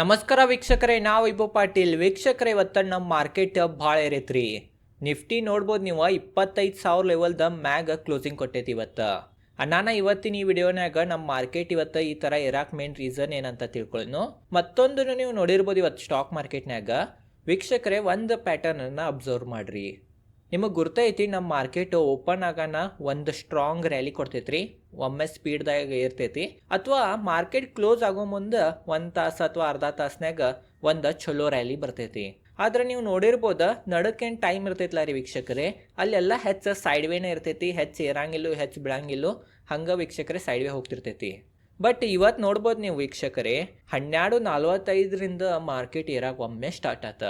ನಮಸ್ಕಾರ ವೀಕ್ಷಕರೇ, ನಾವು ಇಬ್ಬು ಪಾಟೀಲ್. ವೀಕ್ಷಕರೇ, ಇವತ್ತ ನಮ್ಮ ಮಾರ್ಕೆಟ್ ಭಾಳ ಏರೈತ್ರಿ. ನಿಫ್ಟಿ ನೋಡ್ಬೋದು ನೀವು, ಇಪ್ಪತ್ತೈದು ಸಾವಿರ ಲೆವೆಲ್ದ ಮ್ಯಾಗ ಕ್ಲೋಸಿಂಗ್ ಕೊಟ್ಟೈತಿ ಇವತ್ತು. ನಾನು ಇವತ್ತಿನ ಈ ವಿಡಿಯೋನಾಗ ನಮ್ಮ ಮಾರ್ಕೆಟ್ ಇವತ್ತು ಈ ಥರ ಇರಾಕ್ ಮೇನ್ ರೀಸನ್ ಏನಂತ ತಿಳ್ಕೊಳ್ಳೋನು ಮತ್ತೊಂದನ್ನು ನೀವು ನೋಡಿರ್ಬೋದು ಇವತ್ತು ಸ್ಟಾಕ್ ಮಾರ್ಕೆಟ್ನಾಗ ವೀಕ್ಷಕರೇ, ಒಂದು ಪ್ಯಾಟರ್ನನ್ನು ಅಬ್ಸರ್ವ್ ಮಾಡಿರಿ. ನಿಮಗೆ ಗುರ್ತೈತಿ ನಮ್ಮ ಮಾರ್ಕೆಟ್ ಓಪನ್ ಆಗೋಣ ಒಂದು ಸ್ಟ್ರಾಂಗ್ ರ್ಯಾಲಿ ಕೊಡ್ತೈತ್ರಿ, ಒಮ್ಮೆ ಸ್ಪೀಡ್ದಾಗ ಇರ್ತೈತಿ. ಅಥವಾ ಮಾರ್ಕೆಟ್ ಕ್ಲೋಸ್ ಆಗೋ ಮುಂದೆ ಒಂದು ತಾಸು ಅಥವಾ ಅರ್ಧ ತಾಸ್ನಾಗ ಒಂದು ಚಲೋ ರ್ಯಾಲಿ ಬರ್ತೈತಿ. ಆದ್ರೆ ನೀವು ನೋಡಿರ್ಬೋದು ನಡಕ್ಕೇನು ಟೈಮ್ ಇರ್ತೈತಲ್ಲ ರೀ ವೀಕ್ಷಕರೇ. ಅಲ್ಲೆಲ್ಲ ಹೆಚ್ಚು ಸೈಡ್ ವೇನೇ ಇರ್ತೈತಿ, ಹೆಚ್ಚು ಏರಂಗಿಲ್ಲೋ, ಹೆಚ್ಚು ಬಿಳಂಗಿಲ್ಲೋ ಹಂಗೆ ವೀಕ್ಷಕರೇ ಸೈಡ್ ವೇ ಹೋಗ್ತಿರ್ತೈತಿ. ಬಟ್ ಇವತ್ತು ನೋಡ್ಬೋದು ನೀವು ವೀಕ್ಷಕರೇ ಹನ್ನೆರಡು ನಲ್ವತ್ತೈದರಿಂದ ಮಾರ್ಕೆಟ್ ಏರಾಗ ಒಮ್ಮೆ ಸ್ಟಾರ್ಟ್ ಆತ.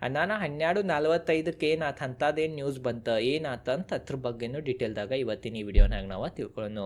ನಾನು ಹನ್ನೆರಡು ನಲ್ವತ್ತೈದಕ್ಕೆ ಏನಾತ? ಅಂತದೇನು ನ್ಯೂಸ್ ಬಂತ? ಏನಾತ? ಅಂತ ಅದ್ರ ಬಗ್ಗೆನೂ ಡೀಟೇಲ್ದಾಗ ಇವತ್ತಿನ ಈ ವಿಡಿಯೋನಾಗ ನಾವು ತಿಳ್ಕೊಳ್ಳೋಣ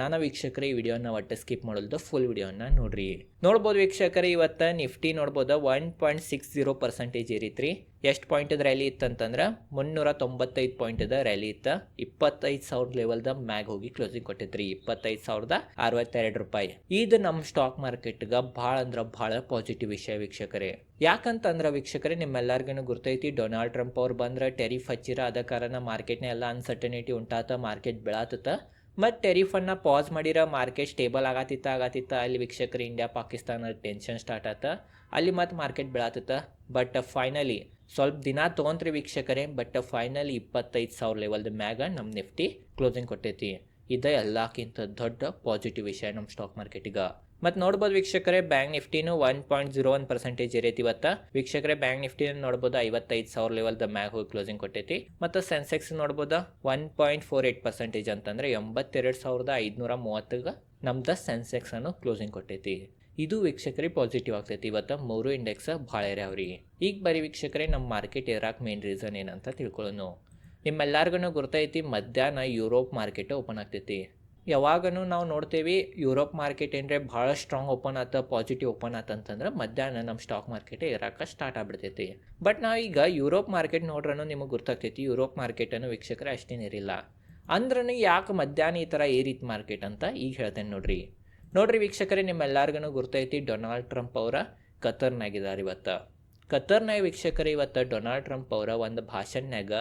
ನಾನು ವೀಕ್ಷಕರೇ, ಈ ವಿಡಿಯೋನ ಒಟ್ಟು ಸ್ಕಿಪ್ ಮಾಡಲ್ದು ಫುಲ್ ವಿಡಿಯೋನ ನೋಡ್ರಿ. ನೋಡ್ಬೋದು ವೀಕ್ಷಕರೇ, ಇವತ್ತು ನಿಫ್ಟಿ ನೋಡ್ಬೋದು one point six zero percentage ಇರಿತ್ರಿ ಎಷ್ಟು ಪಾಯಿಂಟದ ರ್ಯಾಲಿ ಇತ್ತಂತಂದ್ರೆ ಮುನ್ನೂರ ತೊಂಬತ್ತೈದು ಪಾಯಿಂಟದ ರ್ಯಾಲಿ ಇತ್ತು. ಇಪ್ಪತ್ತೈದು ಸಾವಿರದ ಲೆವೆಲ್ದ ಮ್ಯಾಗ್ ಹೋಗಿ ಕ್ಲೋಸಿಂಗ್ ಕೊಟ್ಟಿದ್ರಿ ಇಪ್ಪತ್ತೈದು ಸಾವಿರದ ಅರವತ್ತೆರಡು ರೂಪಾಯಿ. ಇದು ನಮ್ಮ ಸ್ಟಾಕ್ ಮಾರ್ಕೆಟ್ಗೆ ಭಾಳ ಅಂದ್ರೆ ಭಾಳ ಪಾಸಿಟಿವ್ ವಿಷಯ ವೀಕ್ಷಕರೇ. ಯಾಕಂತಂದ್ರೆ ವೀಕ್ಷಕರೇ ನಿಮ್ಮೆಲ್ಲರಿಗೂ ಗುರ್ತೈತಿ ಡೊನಾಲ್ಡ್ ಟ್ರಂಪ್ ಅವ್ರು ಬಂದ್ರೆ ಟೆರಿಫ್ ಹಚ್ಚಿರ, ಅದ ಕಾರಣ ಮಾರ್ಕೆಟ್ನ ಎಲ್ಲ ಅನ್ಸರ್ಟನಿಟಿ ಉಂಟಾತ ಮಾರ್ಕೆಟ್ ಬೆಳಾತತ. ಮತ್ತು ಟೆರಿಫನ್ನ ಪಾಸ್ ಮಾಡಿರೋ ಮಾರ್ಕೆಟ್ ಸ್ಟೇಬಲ್ ಆಗತ್ತಿತ್ತ ಆಗತ್ತಿತ್ತ. ಅಲ್ಲಿ ವೀಕ್ಷಕರು ಇಂಡಿಯಾ ಪಾಕಿಸ್ತಾನ ಟೆನ್ಷನ್ ಸ್ಟಾರ್ಟ್ ಆತ. ಅಲ್ಲಿ ಮತ್ತು ಮಾರ್ಕೆಟ್ ಬೆಳಾತತ್ತ. ಬಟ್ ಫೈನಲಿ ಸ್ವಲ್ಪ ದಿನ ತೊಗೊಂತ್ರಿ ವೀಕ್ಷಕರೇ ಬಟ್ ಫೈನಲಿ ಇಪ್ಪತ್ತೈದು ಸಾವಿರ ಲೆವೆಲ್ದ ಮ್ಯಾಗ ನಮ್ಮ ನಿಫ್ಟಿ ಕ್ಲೋಸಿಂಗ್ ಕೊಟ್ಟೈತಿ. ಇದೇ ಎಲ್ಲಕ್ಕಿಂತ ದೊಡ್ಡ ಪಾಸಿಟಿವ್ ವಿಷಯ ನಮ್ಮ ಸ್ಟಾಕ್ ಮಾರ್ಕೆಟಿಗೆ ಮತ್ತು ನೋಡ್ಬೋದು ವೀಕ್ಷಕರೇ, bank ನಿಫ್ಟಿನೂ one point zero one percentage ಇರೈತಿ ಇವತ್ತ. ವೀಕ್ಷಕರೇ, ಬ್ಯಾಂಕ್ ನಿಫ್ಟಿನ ನೋಡ್ಬೋದು, ಐವತ್ತೈದು ಸಾವಿರ ದ ಮ್ಯಾಗ್ ಹೋಗಿ ಕ್ಲೋಸಿಂಗ್ ಕೊಟ್ಟೈತಿ. ಮತ್ತು ಸೆನ್ಸೆಕ್ಸ್ ನೋಡ್ಬೋದು, one point four eight percentage ಅಂತಂದ್ರೆ ಎಂಬತ್ತೆರಡು ಸಾವಿರದ ಐದುನೂರ ಮೂವತ್ತಗೆ ನಮ್ದು ಸೆನ್ಸೆಕ್ಸ್ ಅನ್ನು ಕ್ಲೋಸಿಂಗ್ ಕೊಟ್ಟೈತಿ. ಇದು ವೀಕ್ಷಕರಿಗೆ ಪಾಸಿಟಿವ್ ಆಗ್ತೈತಿ ಇವತ್ತು, ಮೂರು ಇಂಡೆಕ್ಸ್ ಭಾಳ ಅವ್ರಿ ಈಗ ಬರೀ ವೀಕ್ಷಕರೇ ನಮ್ಮ ಮಾರ್ಕೆಟ್ ಏರಾಕ್ ಮೇನ್ ರೀಸನ್ ಏನಂತ ತಿಳ್ಕೊಳ್ಳೋಣ ನಿಮ್ಮೆಲ್ಲರಿಗೂ ಗೊತ್ತೈತಿ ಮಧ್ಯಾಹ್ನ ಯುರೋಪ್ ಮಾರ್ಕೆಟ್ ಓಪನ್ ಆಗ್ತೈತಿ. ಯಾವಾಗನೂ ನಾವು ನೋಡ್ತೇವೆ, ಯುರೋಪ್ ಮಾರ್ಕೆಟ್ ಏನರೆ ಭಾಳ ಸ್ಟ್ರಾಂಗ್ ಓಪನ್ ಆತ ಪಾಸಿಟಿವ್ ಓಪನ್ ಆತ ಅಂತಂದ್ರೆ ಮಧ್ಯಾಹ್ನ ನಮ್ಮ ಸ್ಟಾಕ್ ಮಾರ್ಕೆಟ್ ಇರಾಕ ಸ್ಟಾರ್ಟ್ ಆಗ್ಬಿಡ್ತೈತಿ. ಬಟ್ ನಾವೀಗ ಯುರೋಪ್ ಮಾರ್ಕೆಟ್ ನೋಡ್ರೂ ನಿಮಗೆ ಗೊತ್ತಾಗ್ತೈತಿ ಯುರೋಪ್ ಮಾರ್ಕೆಟನ್ನು ವೀಕ್ಷಕರ ಅಷ್ಟೇನಿರಿಲ್ಲ ಅಂದ್ರೂ ಯಾಕೆ ಮಧ್ಯಾಹ್ನ ಈ ಥರ ಏರಿತ್ ಮಾರ್ಕೆಟ್ ಅಂತ ಈಗ ಹೇಳ್ತೇನೆ ನೋಡ್ರಿ. ನೋಡ್ರಿ ವೀಕ್ಷಕರೇ ನಿಮ್ಮೆಲ್ಲರಿಗೂ ಗೊತ್ತೈತಿ ಡೊನಾಲ್ಡ್ ಟ್ರಂಪ್ ಅವರ ಕತರ್ನಾಗಿದ್ದಾರೆ ಇವತ್ತು. ಕತರ್ನಾಗ ವೀಕ್ಷಕರೇ ಇವತ್ತು ಡೊನಾಲ್ಡ್ ಟ್ರಂಪ್ ಅವರ ಒಂದು ಭಾಷಣನ್ಯಾಗ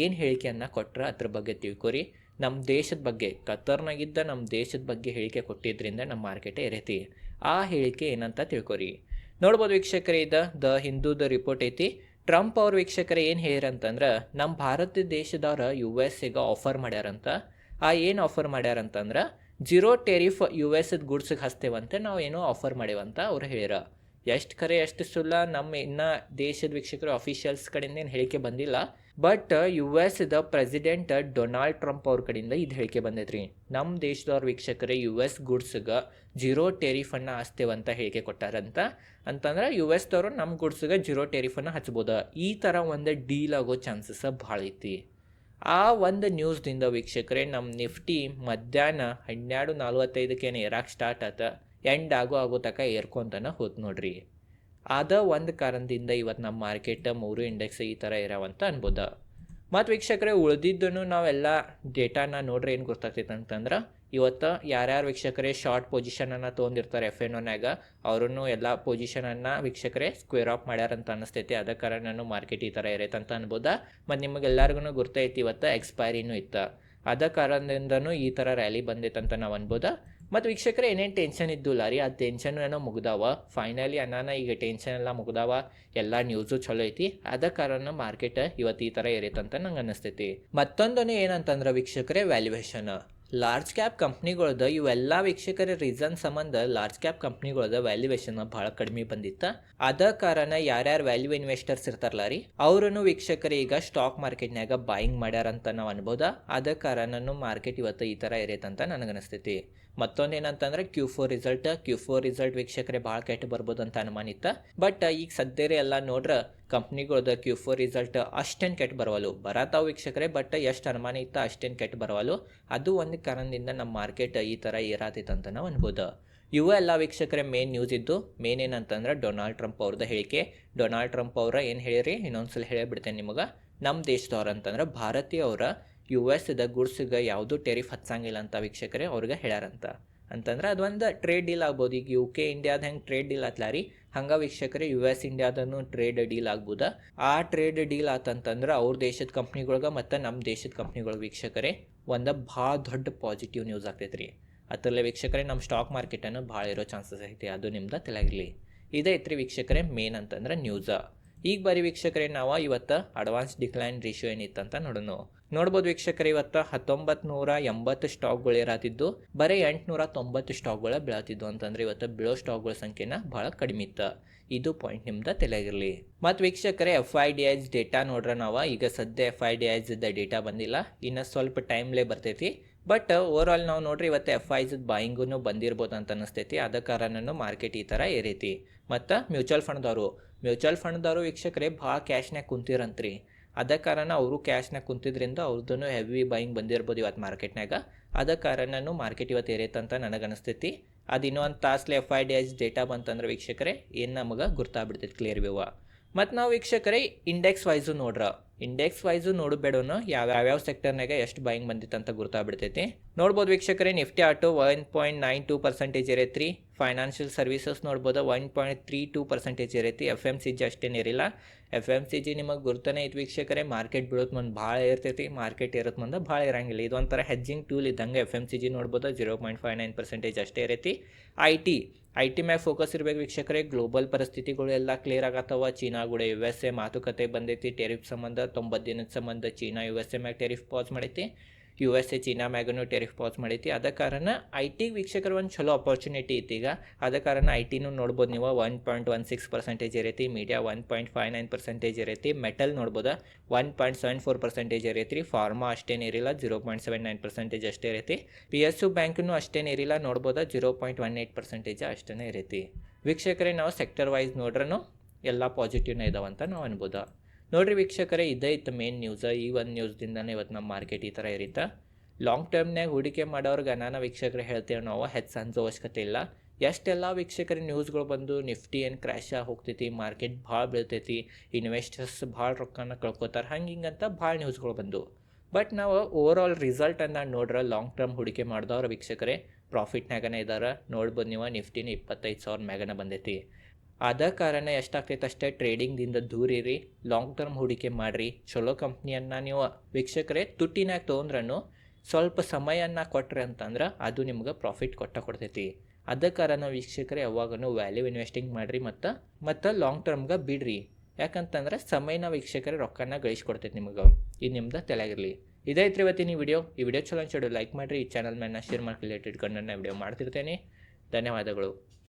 ಏನು ಹೇಳಿಕೆಯನ್ನು ಕೊಟ್ರ ಅದ್ರ ಬಗ್ಗೆ ತಿಳ್ಕೊರಿ. ನಮ್ಮ ದೇಶದ ಬಗ್ಗೆ ಕತರ್ನಾಗಿದ್ದ ನಮ್ಮ ದೇಶದ ಬಗ್ಗೆ ಹೇಳಿಕೆ ಕೊಟ್ಟಿದ್ದರಿಂದ ನಮ್ಮ ಮಾರ್ಕೆಟೇ ಇರೈತಿ ಆ ಹೇಳಿಕೆ ಏನಂತ ತಿಳ್ಕೊರಿ. ನೋಡ್ಬೋದು ವೀಕ್ಷಕರೇ ಇದ್ದ ದ ಹಿಂದೂದ ರಿಪೋರ್ಟ್ ಐತಿ. ಟ್ರಂಪ್ ಅವ್ರ ವೀಕ್ಷಕರೇ ಏನು ಹೇಳ್ಯಾರಂತಂದ್ರೆ ನಮ್ಮ ಭಾರತ ದೇಶದವ್ರ ಯು ಎಸ್ ಈಗ ಆಫರ್ ಮಾಡ್ಯಾರಂತ. ಆ ಏನು ಆಫರ್ ಮಾಡ್ಯಾರಂತಂದ್ರೆ, ಜೀರೋ ಟೆರಿಫ್ ಯು ಎಸ್ ಗುಡ್ಸಿಗೆ ಹಸ್ತೇವಂತೆ ನಾವು ಏನೋ ಆಫರ್ ಮಾಡೇವಂತ ಅವ್ರು ಹೇಳ್ಯಾರ. ಎಷ್ಟು ಖರೆ ಎಷ್ಟು ಸುಳ್ಳ ನಮ್ಮ ಇನ್ನ ದೇಶದ ವೀಕ್ಷಕರು ಅಫಿಷಿಯಲ್ಸ್ ಕಡೆಯಿಂದ ಏನು ಹೇಳಿಕೆ ಬಂದಿಲ್ಲ. But U S the president Donald Trump ಅವ್ರ ಕಡೆಯಿಂದ ಇದು ಹೇಳಿಕೆ ಬಂದೈತ್ರಿ. ನಮ್ಮ ದೇಶದವ್ರ ವೀಕ್ಷಕರೇ ಯು ಎಸ್ ಗುಡ್ಸ್ಗೆ ಜೀರೋ ಟೆರಿಫನ್ನು ಹಚ್ತೇವಂತ ಹೇಳಿಕೆ ಕೊಟ್ಟಾರಂತ. ಅಂತಂದ್ರೆ ಯು ಎಸ್ದವರು ನಮ್ಮ ಗುಡ್ಸ್ಗೆ ಜೀರೋ ಟೆರಿಫನ್ನ ಹಚ್ಬೋದು. ಈ ಥರ ಒಂದು ಡೀಲ್ ಆಗೋ ಚಾನ್ಸಸ್ ಭಾಳ ಐತಿ. ಆ ಒಂದು ನ್ಯೂಸ್ದಿಂದ ವೀಕ್ಷಕರೇ ನಮ್ಮ ನಿಫ್ಟಿ ಮಧ್ಯಾಹ್ನ ಹನ್ನೆರಡು ನಲ್ವತ್ತೈದಕ್ಕೇನು ಏರಾಕ್ ಸ್ಟಾರ್ಟ್ ಆತ. ಎಂಡ್ ಆಗೋ ಆಗೋ ತನಕ ಏರ್ಕೊಂತನ ಹೋತ್ ನೋಡ್ರಿ. ಅದ ಒಂದು ಕಾರಣದಿಂದ ಇವತ್ತು ನಮ್ಮ ಮಾರ್ಕೆಟ್ ಮೂರು ಇಂಡೆಕ್ಸ್ ಈ ಥರ ಇರಾವಂತ ಅನ್ಬೋದ. ಮತ್ತು ವೀಕ್ಷಕರೇ, ಉಳಿದಿದ್ದನ್ನು ನಾವೆಲ್ಲ ಡೇಟಾನ ನೋಡ್ರಿ ಏನು ಗೊತ್ತಾಗ್ತೈತೆ ಅಂತಂದ್ರೆ, ಇವತ್ತು ಯಾರ್ಯಾರು ವೀಕ್ಷಕರೇ ಶಾರ್ಟ್ ಪೊಸಿಷನನ್ನು ತೊಗೊಂಡಿರ್ತಾರೆ ಎಫ್ ಎನ್ ಒನ್ಯಾಗ ಅವರೂ ಎಲ್ಲ ಪೊಸಿಷನನ್ನು ವೀಕ್ಷಕರೇ ಸ್ಕ್ವೇರ್ ಆಫ್ ಮಾಡ್ಯಾರಂತ ಅನ್ನಿಸ್ತೈತಿ ಅದ ಕಾರಣನೂ ಮಾರ್ಕೆಟ್ ಈ ಥರ ಇರೈತೆ ಅಂತ ಅನ್ಬೋದ. ಮತ್ತು ನಿಮಗೆಲ್ಲರಿಗೂ ಗೊತ್ತೈತಿ ಇವತ್ತು ಎಕ್ಸ್ಪೈರಿನೂ ಇತ್ತು. ಅದ ಕಾರಣದಿಂದನೂ ಈ ಥರ ರ್ಯಾಲಿ ಬಂದೈತೆ ಅಂತ ನಾವು ಅನ್ಬೋದ. ಮತ್ತು ವೀಕ್ಷಕರೇ, ಏನೇನು ಟೆನ್ಷನ್ ಇದ್ದಿಲ್ಲ ರೀ ಆ ಟೆನ್ಷನ್ ಏನೋ ಮುಗ್ದಾವ. ಫೈನಲಿ ಅನ್ನಾನ ಈಗ ಟೆನ್ಷನ್ ಎಲ್ಲ ಮುಗ್ದಾವ. ಎಲ್ಲ ನ್ಯೂಸು ಚಲೋ ಐತಿ. ಅದ ಕಾರಣ ಮಾರ್ಕೆಟ್ ಇವತ್ತು ಈ ಥರ ಏರೈತಂತ ನಂಗೆ ಅನ್ನಿಸ್ತೈತಿ. ಮತ್ತೊಂದನೇ ಏನಂತಂದ್ರೆ ವೀಕ್ಷಕರೇ ವ್ಯಾಲ್ಯೂಯೇಷನ್ ಲಾರ್ಜ್ ಕ್ಯಾಪ್ ಕಂಪ್ನಿಗಳದ ಇವೆಲ್ಲ ವೀಕ್ಷಕರ ರೀಸನ್ ಸಂಬಂಧ ಲಾರ್ಜ್ ಕ್ಯಾಪ್ ಕಂಪ್ನಿಗಳದ ವ್ಯಾಲ್ಯೂಯೇಷನ್ ಭಾಳ ಕಡಿಮೆ ಬಂದಿತ್ತು. ಅದ ಕಾರಣ ಯಾರ್ಯಾರು ವ್ಯಾಲ್ಯೂ ಇನ್ವೆಸ್ಟರ್ಸ್ ಇರ್ತಾರಲ್ಲ ರೀ ಅವರನ್ನು ವೀಕ್ಷಕರು ಈಗ ಸ್ಟಾಕ್ ಮಾರ್ಕೆಟ್ನಾಗ ಬಾಯಿಂಗ್ ಮಾಡ್ಯಾರಂತ ನಾವು ಅನ್ಬೋದ. ಅದ ಕಾರಣನೂ ಮಾರ್ಕೆಟ್ ಇವತ್ತು ಈ ಥರ ಇರೈತಂತ ನನಗನ್ನಿಸ್ತೈತಿ ಮತ್ತೊಂದು ಏನಂತಂದ್ರೆ Q four result Q four result ವೀಕ್ಷಕರೇ ಭಾಳ ಕೆಟ್ಟು ಬರ್ಬೋದು ಅಂತ ಅನುಮಾನ ಇತ್ತು. ಬಟ್ ಈಗ ಸದ್ಯರೆ ಎಲ್ಲ ನೋಡ್ರೆ ಕಂಪ್ನಿಗಳದ ಕ್ಯೂ ಫೋರ್ ರಿಸಲ್ಟ್ ಅಷ್ಟೇನು ಕೆಟ್ಟ ಬರವಲ್ಲು ಬರತಾವ ವೀಕ್ಷಕರೇ ಬಟ್ ಎಷ್ಟು ಅನುಮಾನ ಇತ್ತ ಅಷ್ಟೇನು ಕೆಟ್ಟು ಬರವಲ್ಲು ಅದು ಒಂದು ಕಾರಣದಿಂದ ನಮ್ಮ ಮಾರ್ಕೆಟ್ ಈ ಥರ ಏರಾತೈತೆ ಅಂತ ನಾವು ಅನ್ಬೋದು. ಇವು ಎಲ್ಲ ವೀಕ್ಷಕರೇ ಮೇನ್ ನ್ಯೂಸ್ ಇದ್ದು ಮೇನ್ ಏನಂತಂದ್ರೆ ಡೊನಾಲ್ಡ್ ಟ್ರಂಪ್ ಅವ್ರದ್ದು ಹೇಳಿಕೆ. ಡೊನಾಲ್ಡ್ ಟ್ರಂಪ್ ಅವರ ಏನು ಹೇಳಿರಿ? ಇನ್ನೊಂದ್ಸಲ ಹೇಳಿಬಿಡ್ತೇನೆ ನಿಮಗೆ. ನಮ್ಮ ದೇಶದವ್ರು ಅಂತಂದ್ರೆ ಭಾರತೀಯ ಅವರ ಯು ಎಸ್ದ ಗುಡ್ಸ್ಗೆ ಯಾವುದೂ ಟೆರಿಫ್ ಹಚ್ಚಂಗಿಲ್ಲ ಅಂತ ವೀಕ್ಷಕರೇ ಅವ್ರಿಗೆ ಹೇಳ್ಯಾರಂತ. ಅಂತಂದ್ರೆ ಅದೊಂದು ಟ್ರೇಡ್ ಡೀಲ್ ಆಗ್ಬೋದು. ಈಗ ಯು ಕೆ ಇಂಡಿಯಾದ ಹೆಂಗೆ ಟ್ರೇಡ್ ಡೀಲ್ ಆತ್ಲ ರೀ ಹಂಗೆ ವೀಕ್ಷಕರೇ ಯು ಎಸ್ ಇಂಡಿಯಾದನು ಟ್ರೇಡ್ ಡೀಲ್ ಆಗ್ಬೋದ. ಆ ಟ್ರೇಡ್ ಡೀಲ್ ಆತಂತಂದ್ರೆ ಅವ್ರ ದೇಶದ ಕಂಪ್ನಿಗಳ್ಗೆ ಮತ್ತು ನಮ್ಮ ದೇಶದ ಕಂಪ್ನಿಗಳಿಗೆ ವೀಕ್ಷಕರೇ ಒಂದು ಭಾಳ ದೊಡ್ಡ ಪಾಸಿಟಿವ್ ನ್ಯೂಸ್ ಆಗ್ತೈತೆ ರೀ ಅದರಲ್ಲೇ ವೀಕ್ಷಕರೇ ನಮ್ಮ ಸ್ಟಾಕ್ ಮಾರ್ಕೆಟನ್ನು ಭಾಳ ಇರೋ ಚಾನ್ಸಸ್ ಐತಿ. ಅದು ನಿಮ್ದು ತಲೆಗಿರಲಿ ಇದೇ ಐತ್ರಿ ವೀಕ್ಷಕರೇ ಮೇನ್ ಅಂತಂದ್ರೆ ನ್ಯೂಸ ಈಗ ಬರೀ ವೀಕ್ಷಕರೇ ನಾವು ಇವತ್ತು ಅಡ್ವಾನ್ಸ್ ಡಿಕ್ಲೈನ್ ರೇಷಿಯೋ ಏನಿತ್ತಂತ ನೋಡೋಣ. ನೋಡ್ಬೋದು ವೀಕ್ಷಕರು, ಇವತ್ತು ಹತ್ತೊಂಬತ್ತು ನೂರ ಎಂಬತ್ತು ಸ್ಟಾಕ್ಗಳು ಇರತ್ತಿದ್ದು ಬರೀ ಎಂಟುನೂರ ತೊಂಬತ್ತು ಸ್ಟಾಕ್ಗಳ ಬೀಳತ್ತಿದ್ದು ಅಂತಂದ್ರೆ ಇವತ್ತು ಬೀಳೋ ಸ್ಟಾಕ್ಗಳ ಸಂಖ್ಯೆನ ಭಾಳ ಕಡಿಮೆ ಇತ್ತು. ಇದು ಪಾಯಿಂಟ್ ನಿಮ್ದು ತಲೆಗಿರಲಿ ಮತ್ತು ವೀಕ್ಷಕರೇ F I D Is data ನೋಡ್ರೆ ನಾವು. ಈಗ ಸದ್ಯ F I D Is data ಬಂದಿಲ್ಲ. ಇನ್ನು ಸ್ವಲ್ಪ ಟೈಮ್ಲೇ ಬರ್ತೈತಿ. ಬಟ್ ಓವರ್ ಆಲ್ ನಾವು ನೋಡ್ರಿ ಇವತ್ತು ಎಫ್ ಐಸ್ ಬಾಯಿಂಗೂ ಬಂದಿರ್ಬೋದು ಅಂತ ಅನಿಸ್ತೈತಿ. ಅದ ಕಾರಣನು ಮಾರ್ಕೆಟ್ ಈ ಥರ ಏರೈತಿ. ಮತ್ತು ಮ್ಯೂಚುವಲ್ ಫಂಡ್ದವರು ಮ್ಯೂಚುವಲ್ ಫಂಡ್ದವರು ವೀಕ್ಷಕರೇ, ಭಾಳ ಕ್ಯಾಶ್ನಾಗ ಕುಂತಿರಂತ್ರಿ. ಅದ ಕಾರಣ ಅವರು ಕ್ಯಾಶ್ನಾಗ ಕುಂತಿದ್ರಿಂದ ಅವ್ರದ್ದು ಹೆವಿ ಬೈಯಿಂಗ್ ಬಂದಿರ್ಬೋದು ಇವತ್ತು ಮಾರ್ಕೆಟ್ನಾಗ ಅದ ಕಾರಣನೂ ಮಾರ್ಕೆಟ್ ಇವತ್ತು ಏರೈತಂತ ನನಗೆ ಅನಿಸ್ತೈತಿ. ಅದು ಇನ್ನೊಂದು ತಾಸ್ಲೆ F I D S data ಬಂತಂದ್ರೆ ವೀಕ್ಷಕರೇ, ಏನು ನಮಗೆ ಗುರ್ತಾಗ್ಬಿಡ್ತೈತಿ ಕ್ಲಿಯರ್ ವ್ಯೂವ ಮತ್ತು ನಾವು ವೀಕ್ಷಕರೇ ಇಂಡೆಕ್ಸ್ ವೈಸು ನೋಡ್ರ. ಇಂಡೆಕ್ಸ್ ವೈಸು ನೋಡಬೇಡೋನು ಯಾವ ಯಾವ್ಯಾವ ಸೆಕ್ಟರ್ನಾಗ ಎಷ್ಟು ಬಾಯಿಂಗ್ ಬಂದಿತ್ತು ಅಂತ ಗೊತ್ತಾಗ್ಬಿಡ್ತೈತಿ ನೋಡ್ಬೋದು ವೀಕ್ಷಕರೇ, Nifty auto one point nine two percentage ಇರೈತ್ರಿ financial services ನೋಡ್ಬೋದು one point three two percentage ಇರೈತಿ F M C G ಅಷ್ಟೇನು ಇರಿಲ್ಲ ಎಫ್ ಎಂ ಸಿ ಜಿ ನಿಮಗೆ ಗುರ್ತನೇ ಇತ್ತು ವೀಕ್ಷಕರೇ ಮಾರ್ಕೆಟ್ ಬೀಳೋದು ಮುಂದೆ ಭಾಳ ಇರ್ತೈತಿ ಮಾರ್ಕೆಟ್ ಇರೋದು ಮುಂದೆ ಭಾಳ ಇರಂಗಿಲ್ಲ ಇದೊಂಥರ ಹೆಜ್ಜಿಂಗ್ ಟೂಲ್ ಇದ್ದಂಗೆ ಎಫ್ ಎಂ ಸಿ ಜಿ ನೋಡ್ಬೋದು zero point five nine percentage ಅಷ್ಟೇ ಇರೈತಿ ಐ ಟಿ ಐ ಟಿ ಮ್ಯಾಗ ಫೋಕಸ್ ಇರಬೇಕು ವೀಕ್ಷಕರೇ. ಗ್ಲೋಬಲ್ ಪರಿಸ್ಥಿತಿಗಳು ಎಲ್ಲ ಕ್ಲಿಯರ್ ಆಗತ್ತವ. ಚೀನಾ ಕೂಡ ಯು ಎಸ್ ಎ ಮಾತುಕತೆ ಬಂದೈತಿ. ಟೆರಿಫ್ ಸಂಬಂಧ ತೊಂಬತ್ತು ದಿನದ ಸಂಬಂಧ ಚೀನಾ ಯು ಎಸ್ ಎ ಮ್ಯಾಗ ಟೆರಿಫ್ ಪಾಸ್ ಮಾಡೈತಿ. ಯು ಎಸ್ ಎ ಚೀನಾ ಮ್ಯಾಗನೂ ಟೆರಿಫ್ ಪಾಸ್ ಮಾಡೈತಿ. ಅದ ಕಾರಣ ಐ ಟಿ ವೀಕ್ಷಕರು ಒಂದು ಚಲೋ ಅಪರ್ಚುನಿಟಿ ಐತಿ ಈಗ. ಅದ ಕಾರಣ ಐ ಟಿನೂ ನೋಡ್ಬೋದು ನೀವು. One point one six percentage ಇರೈತಿ. Media one point five nine percentage ಇರೈತಿ. Metal ನೋಡ್ಬೋದು? One point seven four percentage ಇರೈತಿ pharma ಅಷ್ಟೇನು ಇರಿಲ್ಲ zero point seven nine percentage ಅಷ್ಟೇ ಇರೈತಿ. ಪಿ ಎಸ್ ಯು ಬ್ಯಾಂಕ್ನೂ ಅಷ್ಟೇನು ಇರಿಲ್ಲ ನೋಡ್ಬೋದು? Zero point one eight percentage ಅಷ್ಟೇ ಇರೈತಿ. ವೀಕ್ಷಕರೇ, ನಾವು ಸೆಕ್ಟರ್ ವೈಸ್ ನೋಡ್ರೂ ಎಲ್ಲ ಪಾಸಿಟಿವ್ನ ಇದಾವಂತ ನಾವು ಅನ್ಬೋದು. ನೋಡ್ರಿ ವೀಕ್ಷಕರೇ, ಇದೇ ಇತ್ತು ಮೇನ್ ನ್ಯೂಸ್ ಈ ಒಂದು ನ್ಯೂಸ್ದಿಂದನೇ ಇವತ್ತು ನಮ್ಮ ಮಾರ್ಕೆಟ್ ಈ ಥರ ಇರುತ್ತೆ ಲಾಂಗ್ ಟರ್ಮ್ನಾಗ ಹೂಡಿಕೆ ಮಾಡೋರ್ಗೆ ನಾನು ವೀಕ್ಷಕರು ಹೇಳ್ತೇವೆ ನಾವು, ಹೆಚ್ಚು ಅನ್ಸೋ ಅವಶ್ಯಕತೆ ಇಲ್ಲ. ಎಷ್ಟೆಲ್ಲ ವೀಕ್ಷಕರ ನ್ಯೂಸ್ಗಳು ಬಂದು ನಿಫ್ಟಿ ಏನು ಕ್ರ್ಯಾಶ್ ಹೋಗ್ತೈತಿ ಮಾರ್ಕೆಟ್ ಭಾಳ ಬೀಳ್ತೈತಿ ಇನ್ವೆಸ್ಟರ್ಸ್ ಭಾಳ ರೊಕ್ಕನ ಕಳ್ಕೊತಾರೆ, ಹಂಗೆ ಹಿಂಗಂತ ಭಾಳ ನ್ಯೂಸ್ಗಳು ಬಂದು ಬಟ್ ನಾವು ಓವರ್ ಆಲ್ ರಿಸಲ್ಟನ್ನು ನೋಡ್ರೆ ಲಾಂಗ್ ಟರ್ಮ್ ಹೂಡಿಕೆ ಮಾಡಿದವ್ರ ವೀಕ್ಷಕರೇ ಪ್ರಾಫಿಟ್ನಾಗನೇ ಇದ್ದಾರೆ ನೋಡ್ಬೋದು ನೀವು, ನಿಫ್ಟಿನ ಇಪ್ಪತ್ತೈದು ಸಾವಿರ ಮ್ಯಾಗನ ಬಂದೈತಿ. ಅದ ಕಾರಣ ಎಷ್ಟಾಗ್ತೈತೆ ಅಷ್ಟೇ ಟ್ರೇಡಿಂಗ್ದಿಂದ ದೂರ ಇರಿ ಲಾಂಗ್ ಟರ್ಮ್ ಹೂಡಿಕೆ ಮಾಡಿರಿ, ಚಲೋ ಕಂಪ್ನಿಯನ್ನು ನೀವು ವೀಕ್ಷಕರೇ ತುಟ್ಟಿನಾಗ ತೊಗೊಂಡ್ರೂ ಸ್ವಲ್ಪ ಸಮಯನ ಕೊಟ್ಟರೆ ಅಂತಂದ್ರೆ ಅದು ನಿಮ್ಗೆ ಪ್ರಾಫಿಟ್ ಕೊಟ್ಟ ಕೊಡ್ತೈತಿ. ಅದ ಕಾರಣ ವೀಕ್ಷಕರೇ ಯಾವಾಗೂ ವ್ಯಾಲ್ಯೂ ಇನ್ವೆಸ್ಟಿಂಗ್ ಮಾಡಿರಿ ಮತ್ತು ಮತ್ತು ಲಾಂಗ್ ಟರ್ಮ್ಗೆ ಬಿಡ್ರಿ. ಯಾಕಂತಂದ್ರೆ ಸಮಯನ ವೀಕ್ಷಕರೇ ರೊಕ್ಕನ ಗಳಿಸ್ಕೊಡ್ತೈತಿ ನಿಮಗೆ. ಇದು ನಿಮ್ದು ತಲೆಯಾಗಿರಲಿ. ಇದೈತ್ರಿ ಇವತ್ತಿನ ವಿಡಿಯೋ ಈ ವಿಡಿಯೋ ಚಲೋ ಅನ್ಸೋಡು ಲೈಕ್ ಮಾಡಿರಿ. ಈ ಚಾನಲ್ ಮೇಲೆ ಶೇರ್ ಮಾಡಿ ಇಟ್ಕೊಂಡು ನನ್ನ ವಿಡಿಯೋ ಮಾಡ್ತಿರ್ತೇನೆ. ಧನ್ಯವಾದಗಳು.